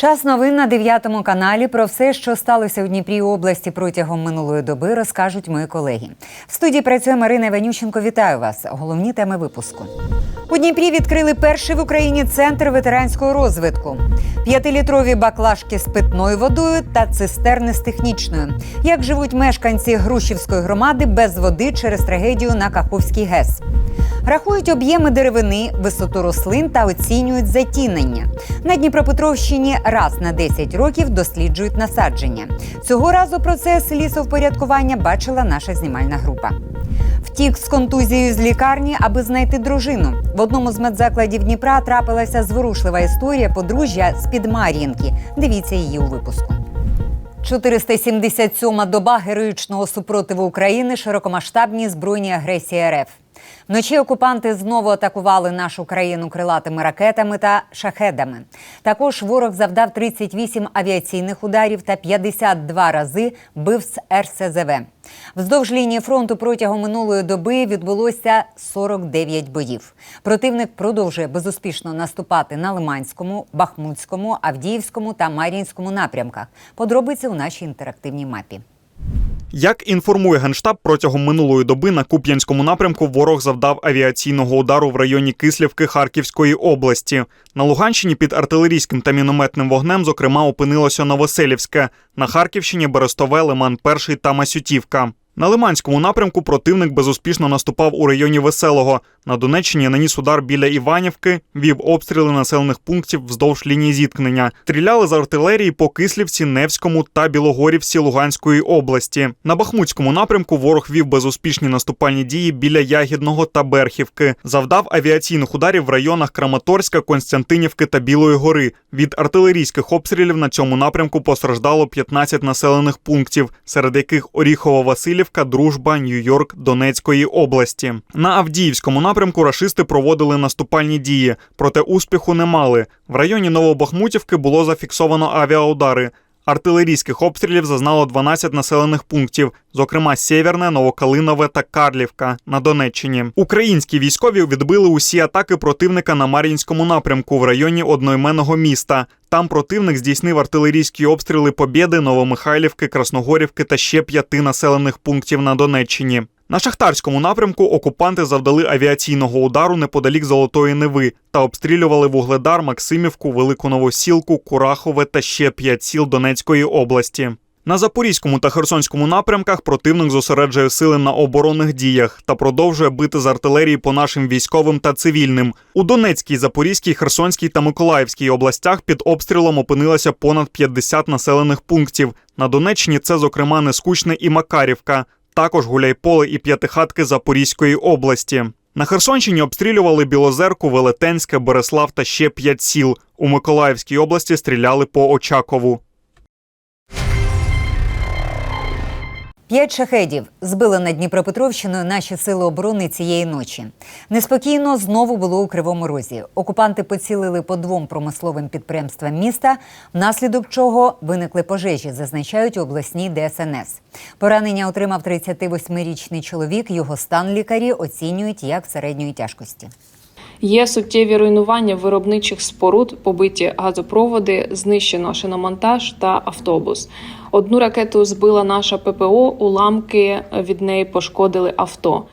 Час новин на 9 каналі. Про все, що сталося у Дніпрі області протягом минулої доби, розкажуть мої колеги. В студії працює Марина Іванющенко. Вітаю вас. Головні теми випуску. У Дніпрі відкрили перший в Україні центр ветеранського розвитку. П'ятилітрові баклажки з питною водою та цистерни з технічною. Як живуть мешканці Грушівської громади без води через трагедію на Каховський ГЕС. Рахують об'єми деревини, висоту рослин та оцінюють затінення. На Дніпропетровщині раз на 10 років досліджують насадження. Цього разу процес лісовпорядкування бачила наша знімальна група. Втік з контузією з лікарні, аби знайти дружину. В одному з медзакладів Дніпра трапилася зворушлива історія подружжя з під Мар'їнки. Дивіться її у випуску. 477-ма доба героїчного супротиву України широкомасштабній збройній агресії РФ. Вночі окупанти знову атакували нашу країну крилатими ракетами та шахедами. Також ворог завдав 38 авіаційних ударів та 52 рази бив з РСЗВ. Вздовж лінії фронту протягом минулої доби відбулося 49 боїв. Противник продовжує безуспішно наступати на Лиманському, Бахмутському, Авдіївському та Мар'їнському напрямках. Подробиці у нашій інтерактивній мапі. Як інформує Генштаб, протягом минулої доби на Куп'янському напрямку ворог завдав авіаційного удару в районі Кислівки Харківської області. На Луганщині під артилерійським та мінометним вогнем, зокрема, опинилося Новоселівське, на Харківщині Берестове, Лиман Перший та Масютівка. На Лиманському напрямку противник безуспішно наступав у районі Веселого. На Донеччині наніс удар біля Іванівки, вів обстріли населених пунктів вздовж лінії зіткнення. Стріляли з артилерії по Кислівці, Невському та Білогорівці Луганської області. На Бахмутському напрямку ворог вів безуспішні наступальні дії біля Ягідного та Берхівки. Завдав авіаційних ударів в районах Краматорська, Константинівки та Білої гори. Від артилерійських обстрілів на цьому напрямку постраждало 15 населених пунктів, серед яких Оріхово-Василівка, Дружба, Нью-Йорк, Донецької області. На Авдіївському напрямку рашисти проводили наступальні дії, проте успіху не мали. В районі Новобахмутівки було зафіксовано авіаудари. Артилерійських обстрілів зазнало 12 населених пунктів, зокрема Сєвєрне, Новокалинове та Карлівка на Донеччині. Українські військові відбили усі атаки противника на Мар'їнському напрямку в районі одноіменного міста. Там противник здійснив артилерійські обстріли Побєди, Новомихайлівки, Красногорівки та ще п'яти населених пунктів на Донеччині. На шахтарському напрямку окупанти завдали авіаційного удару неподалік Золотої Неви та обстрілювали Вугледар, Максимівку, Велику Новосілку, Курахове та ще п'ять сіл Донецької області. На Запорізькому та Херсонському напрямках противник зосереджує сили на оборонних діях та продовжує бити з артилерії по нашим військовим та цивільним. У Донецькій, Запорізькій, Херсонській та Миколаївській областях під обстрілом опинилося понад 50 населених пунктів. На Донеччині це, зокрема, Нескучне і Макарівка також Гуляйполе і П'ятихатки Запорізької області. На Херсонщині обстрілювали Білозерку, Велетенське, Береслав та ще п'ять сіл. У Миколаївській області стріляли по Очакову. П'ять шахедів збили над Дніпропетровщиною наші сили оборони цієї ночі. Неспокійно знову було у Кривому Розі. Окупанти поцілили по двом промисловим підприємствам міста, внаслідок чого виникли пожежі, зазначають у обласній ДСНС. Поранення отримав 38-річний чоловік. Його стан лікарі оцінюють як середньої тяжкості. Є суттєві руйнування виробничих споруд, побиті газопроводи, знищено шиномонтаж та автобус. Одну ракету збила наша ППО, уламки від неї пошкодили авто.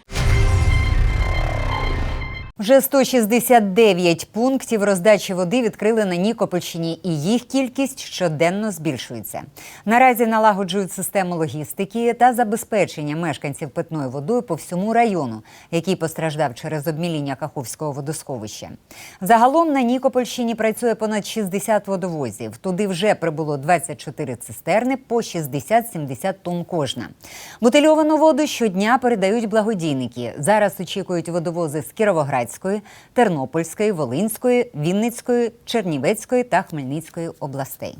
Вже 169 пунктів роздачі води відкрили на Нікопольщині, і їх кількість щоденно збільшується. Наразі налагоджують систему логістики та забезпечення мешканців питною водою по всьому району, який постраждав через обміління Каховського водосховища. Загалом на Нікопольщині працює понад 60 водовозів. Туди вже прибуло 24 цистерни по 60-70 тонн кожна. Бутильовану воду щодня передають благодійники. Зараз очікують водовози з Кіровоградської, Тернопільської, Волинської, Вінницької, Чернівецької та Хмельницької областей.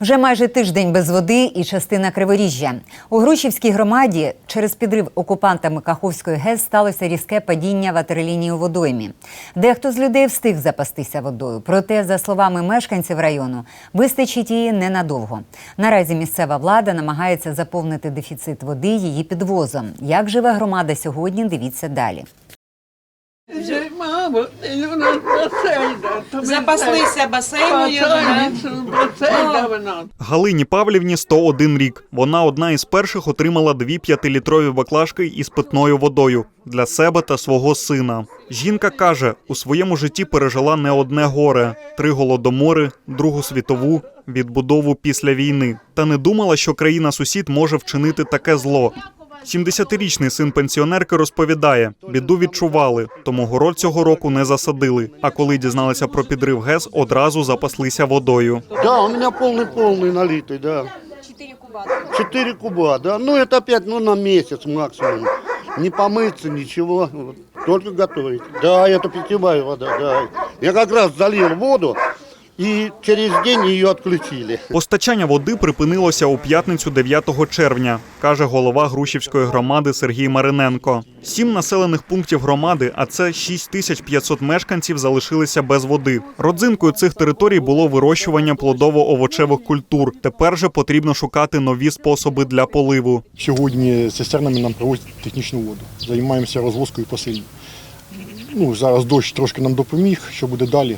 Вже майже тиждень без води і частина Криворіжжя. У Грушівській громаді через підрив окупантами Каховської ГЕС сталося різке падіння ватерлінії у водоймі. Дехто з людей встиг запастися водою. Проте, за словами мешканців району, вистачить її ненадовго. Наразі місцева влада намагається заповнити дефіцит води її підвозом. Як живе громада сьогодні? Дивіться далі. Вже мама і Запаслися басейною. Галині Павлівні 101 рік. Вона одна із перших отримала дві п'ятилітрові баклажки із питною водою для себе та свого сина. Жінка каже, у своєму житті пережила не одне горе: три голодомори, Другу світову, відбудову після війни. Та не думала, що країна-сусід може вчинити таке зло. 70-річний син пенсіонерки розповідає, біду відчували, тому город цього року не засадили. А коли дізналися про підрив ГЕС, одразу запаслися водою. Да, у меня полный-полный налитый, да. Четыре куба. Четыре куба, да. Ну, это опять, ну, на месяц максимум. Не помыться, ничего. Вот. Только готовить. Да, это питьевая вода, да. Я как раз залил воду, и через день ее отключили. Постачання води припинилося у п'ятницю 9 червня, каже голова Грушівської громади Сергій Мариненко. Сім населених пунктів громади, а це 6500 мешканців, залишилися без води. Родзинкою цих територій було вирощування плодово-овочевих культур. Тепер же потрібно шукати нові способи для поливу. Сьогодні цистернами нам привозять технічну воду. Займаємося розвозкою посильно. Ну, зараз дощ трошки нам допоміг, що буде далі.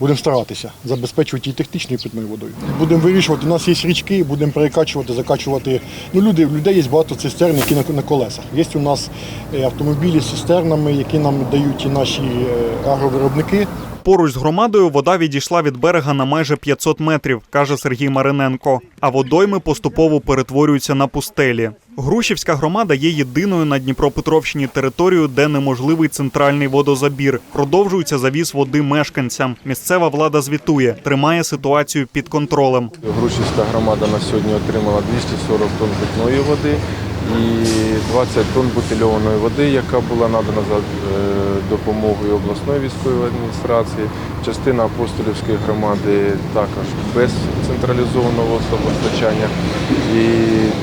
Будемо старатися забезпечувати і технічною питною водою. Будемо вирішувати, у нас є річки, будемо перекачувати, закачувати. Ну, люди, у людей є багато цистерн, які на, на колесах. Є у нас е, автомобілі з цистернами, які нам дають і наші е, агровиробники. Поруч з громадою вода відійшла від берега на майже 500 метрів, каже Сергій Мариненко. А водойми поступово перетворюються на пустелі. Грушівська громада є єдиною на Дніпропетровщині територією, де неможливий центральний водозабір. Продовжується завіз води мешканцям. Місцева влада звітує, тримає ситуацію під контролем. Грушівська громада на сьогодні отримала 240 тонн питної води і 20 тонн бутильованої води, яка була надана за е, допомогою обласної військової адміністрації. Частина апостолівської громади також без централізованого водопостачання. І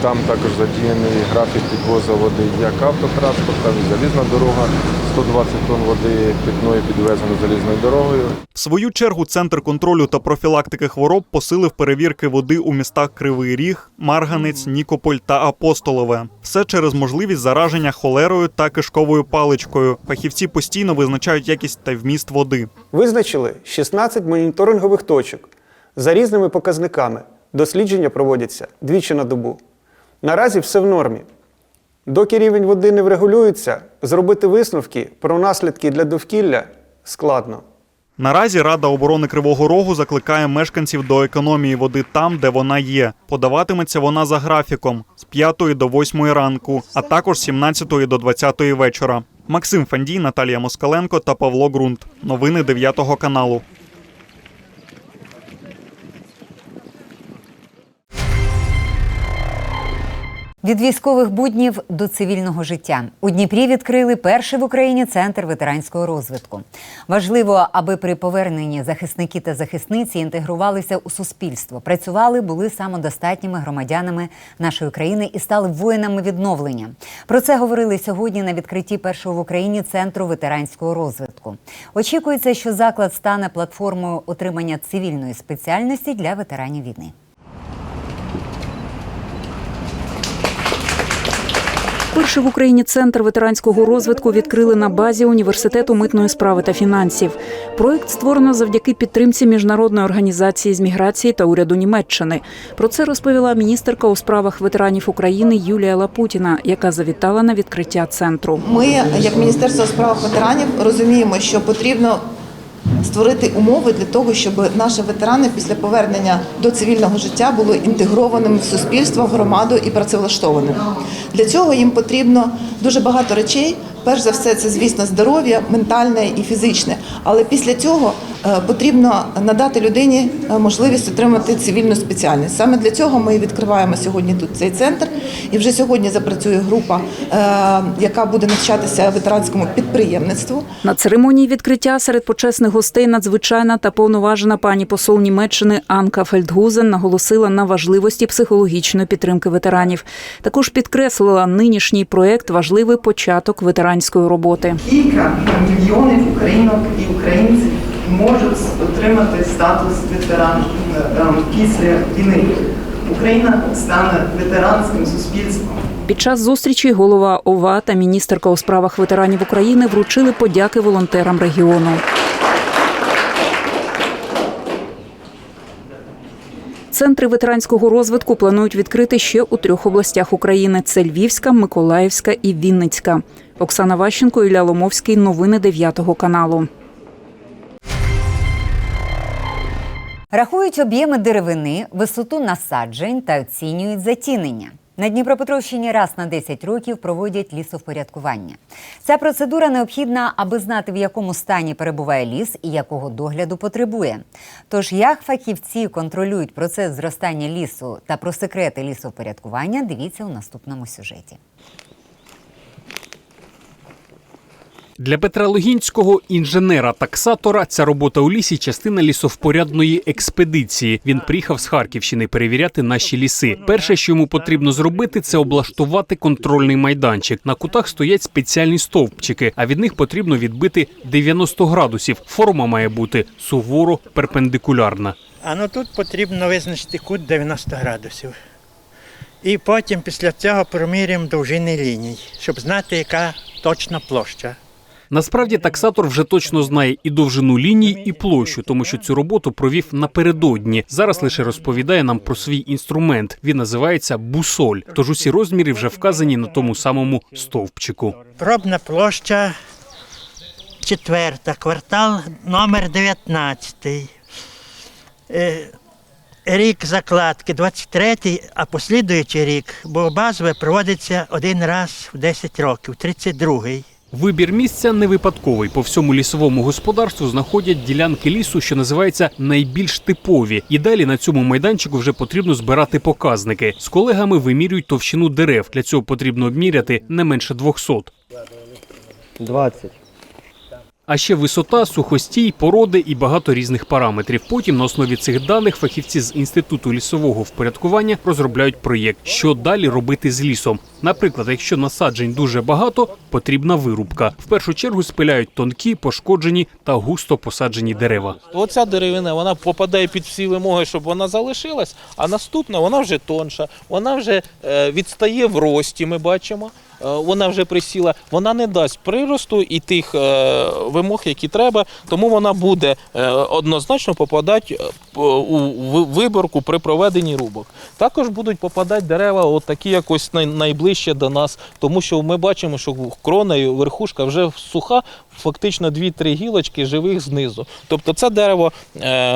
там також задіяний графік підвозу води як автотранспорт, так і залізна дорога. 120 тонн води питної підвезено залізною дорогою. В свою чергу центр контролю та профілактики хвороб посилив перевірки води у містах Кривий Ріг, Марганець, Нікополь та Апостолове. Все через можливість зараження холерою та кишковою паличкою. Фахівці постійно визначають якість та вміст води. Визначили 16 моніторингових точок за різними показниками. Дослідження проводяться двічі на добу. Наразі все в нормі. Доки рівень води не врегулюється, зробити висновки про наслідки для довкілля складно. Наразі Рада оборони Кривого Рогу закликає мешканців до економії води там, де вона є. Подаватиметься вона за графіком з 5 до 8 ранку, а також з 17 до 20 вечора. Максим Фандій, Наталія Москаленко та Павло Ґрунт. Новини 9 каналу. Від військових буднів до цивільного життя у Дніпрі відкрили перший в Україні центр ветеранського розвитку. Важливо, аби при поверненні захисники та захисниці інтегрувалися у суспільство, працювали, були самодостатніми громадянами нашої країни і стали воїнами відновлення. Про це говорили сьогодні на відкритті першого в Україні центру ветеранського розвитку. Очікується, що заклад стане платформою отримання цивільної спеціальності для ветеранів війни. Перший в Україні центр ветеранського розвитку відкрили на базі університету митної справи та фінансів. Проект створено завдяки підтримці міжнародної організації з міграції та уряду Німеччини. Про це розповіла міністерка у справах ветеранів України Юлія Лапутіна, яка завітала на відкриття центру. Ми, як Міністерство у справах ветеранів, розуміємо, що потрібно створити умови для того, щоб наші ветерани після повернення до цивільного життя були інтегрованими в суспільство, в громаду і працевлаштованими. Для цього їм потрібно дуже багато речей. Перш за все, це звісно здоров'я, ментальне і фізичне. Але після цього е, потрібно надати людині е, можливість отримати цивільну спеціальність. Саме для цього ми відкриваємо сьогодні тут цей центр. І вже сьогодні запрацює група, е, яка буде навчатися ветеранському підприємництву. На церемонії відкриття серед почесних гостей надзвичайна та повноважена пані посол Німеччини Анка Фельдгузен наголосила на важливості психологічної підтримки ветеранів. Також підкреслила нинішній проект важливий початок ветеранської роботи. Кілька мільйонів українок і українців можуть отримати статус ветеран після війни. Україна стане ветеранським суспільством. Під час зустрічі голова ОВА та міністерка у справах ветеранів України вручили подяки волонтерам регіону. Центри ветеранського розвитку планують відкрити ще у трьох областях України: це Львівська, Миколаївська і Вінницька. Оксана Ващенко, Ілля Ломовський. Новини 9 каналу. Рахують об'єми деревини, висоту насаджень та оцінюють затінення. На Дніпропетровщині раз на 10 років проводять лісовпорядкування. Ця процедура необхідна, аби знати, в якому стані перебуває ліс і якого догляду потребує. Тож, як фахівці контролюють процес зростання лісу та про секрети лісовпорядкування, дивіться у наступному сюжеті. Для Петра Логінського, інженера-таксатора, ця робота у лісі частина лісовпорядної експедиції. Він приїхав з Харківщини перевіряти наші ліси. Перше, що йому потрібно зробити, це облаштувати контрольний майданчик. На кутах стоять спеціальні стовпчики, а від них потрібно відбити 90 градусів. Форма має бути суворо перпендикулярна. А ну тут потрібно визначити кут 90 градусів. І потім після цього проміряємо довжини ліній, щоб знати, яка точна площа. Насправді таксатор вже точно знає і довжину ліній, і площу, тому що цю роботу провів напередодні. Зараз лише розповідає нам про свій інструмент. Він називається бусоль. Тож усі розміри вже вказані на тому самому стовпчику. Пробна площа четверта, квартал номер 19. Е, Рік закладки 23-й, а послідуючий рік, бо базове проводиться один раз в 10 років, 32-й. Вибір місця не випадковий. По всьому лісовому господарству знаходять ділянки лісу, що називаються найбільш типові. І далі на цьому майданчику вже потрібно збирати показники. З колегами вимірюють товщину дерев. Для цього потрібно обміряти не менше 200. 20. А ще висота, сухостій, породи і багато різних параметрів. Потім на основі цих даних фахівці з інституту лісового впорядкування розробляють проєкт, що далі робити з лісом. Наприклад, якщо насаджень дуже багато, потрібна вирубка. В першу чергу спиляють тонкі, пошкоджені та густо посаджені дерева. Оця деревина вона попадає під всі вимоги, щоб вона залишилась, а наступна вона вже тонша, вона вже е, відстає в рості, ми бачимо. Е, Вона вже присіла, вона не дасть приросту і тих е, вимог, які треба, тому вона буде е, однозначно попадати у виборку при проведенні рубок. Також будуть попадати дерева, от такі якось най- найближче до нас, тому що ми бачимо, що крона і верхушка вже суха, фактично 2-3 гілочки живих знизу. Тобто це дерево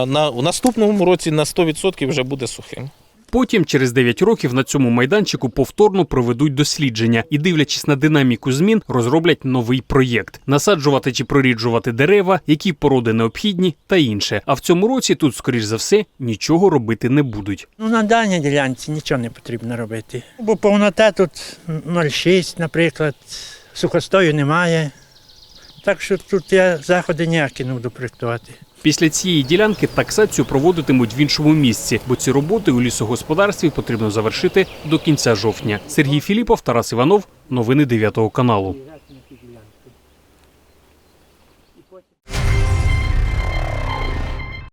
на, в наступному році на 100% вже буде сухим. Потім, через 9 років, на цьому майданчику повторно проведуть дослідження і, дивлячись на динаміку змін, розроблять новий проєкт: насаджувати чи проріджувати дерева, які породи необхідні та інше. А в цьому році тут, скоріш за все, нічого робити не будуть. Ну, на даній ділянці нічого не потрібно робити. Бо повнота тут 0,6, наприклад, сухостою немає. Так що тут я заходи ніякі не буду проєктувати. Після цієї ділянки таксацію проводитимуть в іншому місці, бо ці роботи у лісогосподарстві потрібно завершити до кінця жовтня. Сергій Філіпов, Тарас Іванов, новини 9 каналу.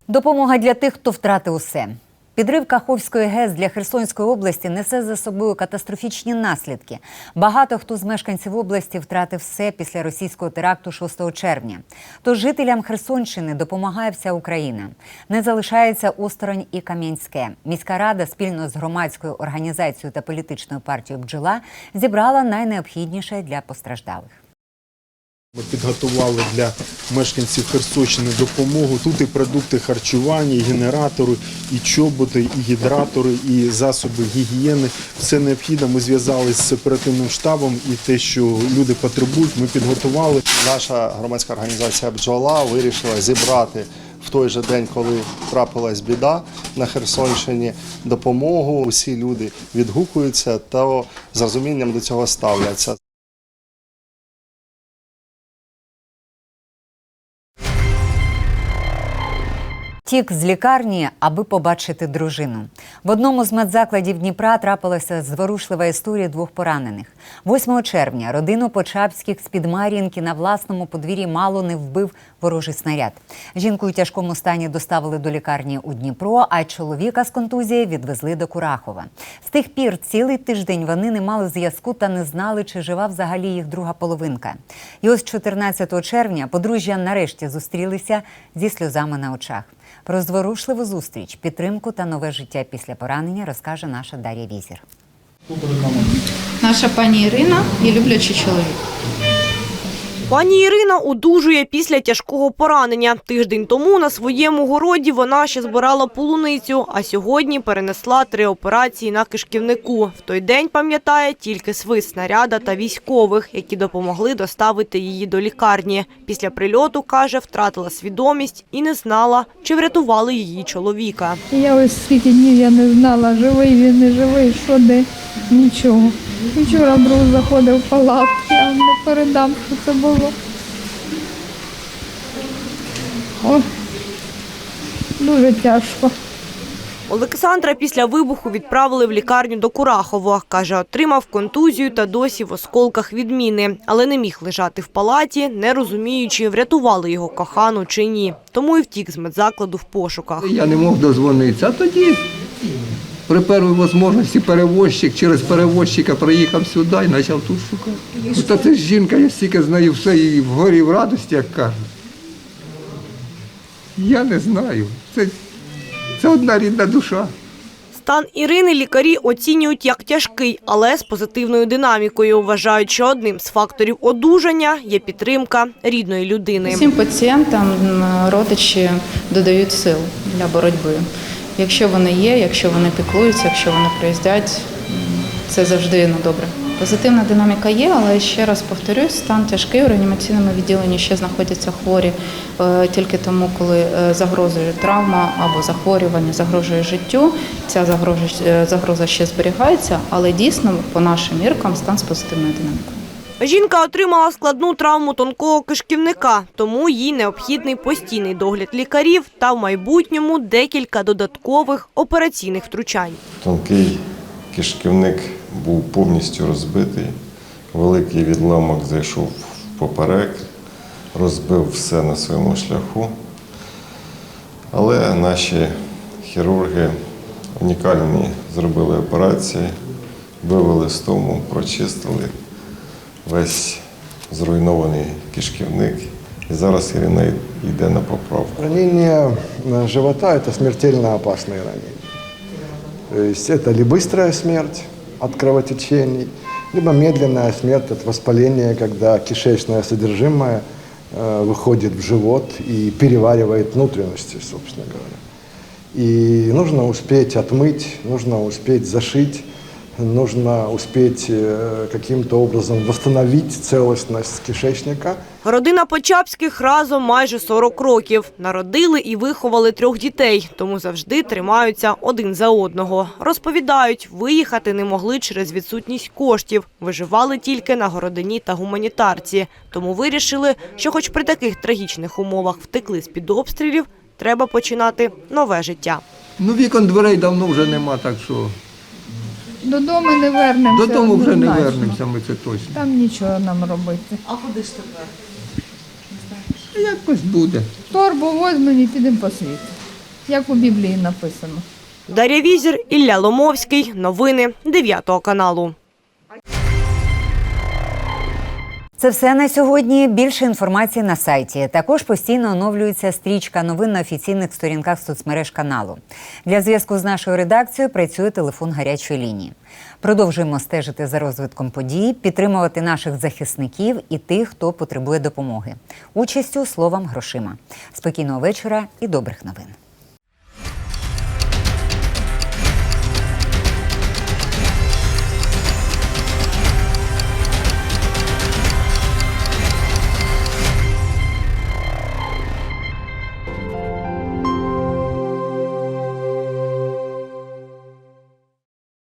Допомога для тих, хто втратив усе. Підрив Каховської ГЕС для Херсонської області несе за собою катастрофічні наслідки. Багато хто з мешканців області втратив все після російського теракту 6 червня. Тож жителям Херсонщини допомагає вся Україна. Не залишається осторонь і Кам'янське. Міська рада спільно з громадською організацією та політичною партією бджола зібрала найнеобхідніше для постраждалих. Ми підготували для мешканців Херсонщини допомогу. Тут і продукти харчування, і генератори, і чоботи, і гідратори, і засоби гігієни. Все необхідне. Ми зв'язалися з оперативним штабом і те, що люди потребують, ми підготували. Наша громадська організація бджола вирішила зібрати в той же день, коли трапилась біда на Херсонщині, допомогу. Усі люди відгукуються та з розумінням до цього ставляться. Втік з лікарні, аби побачити дружину. В одному з медзакладів Дніпра трапилася зворушлива історія двох поранених. 8 червня родину Почапських з під Мар'їнки на власному подвір'ї мало не вбив ворожий снаряд. Жінку у тяжкому стані доставили до лікарні у Дніпро, а чоловіка з контузією відвезли до Курахова. З тих пір цілий тиждень вони не мали зв'язку та не знали, чи жива взагалі їх друга половинка. І ось 14 червня подружжя нарешті зустрілися зі сльозами на очах. Про зворушливу зустріч, підтримку та нове життя після поранення розкаже наша Дар'я Візір. Наша пані Ірина і люблячий чоловік. Пані Ірина одужує після тяжкого поранення. Тиждень тому на своєму городі вона ще збирала полуницю, а сьогодні перенесла три операції на кишківнику. В той день пам'ятає тільки свист снаряда та військових, які допомогли доставити її до лікарні. Після прильоту, каже, втратила свідомість і не знала, чи врятували її чоловіка. Я ось скільки днів я не знала, живий він, не живий, що де, нічого. Вчора друг заходив в палатку, я не передам, що це було. О, дуже тяжко. Олександра після вибуху відправили в лікарню до Курахово. Каже, отримав контузію та досі в осколках відміни, але не міг лежати в палаті, не розуміючи, врятували його кохану чи ні. Тому і втік з медзакладу в пошуках. Я не мог дозвонитися, а тоді при першій можливості перевозчик через перевозчика приїхав сюди і почав тут шукати. Та це ж жінка, я стільки знаю все і в горі, і в радості, як кажуть. Я не знаю. Це, це одна рідна душа. Стан Ірини лікарі оцінюють як тяжкий, але з позитивною динамікою. Вважають, що одним з факторів одужання є підтримка рідної людини. Всім пацієнтам родичі додають сил для боротьби. Якщо вони є, якщо вони піклуються, якщо вони приїздять, це завжди ну, добре. Позитивна динаміка є, але ще раз повторюсь, стан тяжкий. У реанімаційному відділенні ще знаходяться хворі е, тільки тому, коли е, загрожує травма або захворювання, загрожує життю. Ця е, загроза ще зберігається, але дійсно, по нашим міркам, стан з позитивною динамікою. Жінка отримала складну травму тонкого кишківника, тому їй необхідний постійний догляд лікарів та в майбутньому декілька додаткових операційних втручань. Тонкий кишківник був повністю розбитий. Великий відламок зайшов поперек, розбив все на своєму шляху. Але наші хірурги унікальні зробили операції, вивели з тому, прочистили весь зруйнований кишківник. І зараз Ірина йде на поправку. Ранение э, живота – это смертельно опасные ранения. То есть это ли быстрая смерть от кровотечений, либо медленная смерть от воспаления, когда кишечное содержимое э, выходит в живот и переваривает внутренности, собственно говоря. И нужно успеть отмыть, нужно успеть зашить, нужно успеть э, каким-то образом восстановить целостность кишечника – Родина Почапських разом майже 40 років. Народили і виховали трьох дітей, тому завжди тримаються один за одного. Розповідають, виїхати не могли через відсутність коштів. Виживали тільки на городині та гуманітарці. Тому вирішили, що хоч при таких трагічних умовах втекли з-під обстрілів, треба починати нове життя. Ну, вікон дверей давно вже нема, так що Додому не вернемося. додому вже не однозначно. вернемося, ми це точно. Там нічого нам робити. А куди ж тепер? Якось буде. Торбу возьмемо і підемо по світу. Як у Біблії написано. Дар'я Візір, Ілля Ломовський. Новини 9 каналу. Це все на сьогодні. Більше інформації на сайті. Також постійно оновлюється стрічка новин на офіційних сторінках соцмереж каналу. Для зв'язку з нашою редакцією працює телефон гарячої лінії. Продовжуємо стежити за розвитком подій, підтримувати наших захисників і тих, хто потребує допомоги. Участю словом грошима. Спокійного вечора і добрих новин.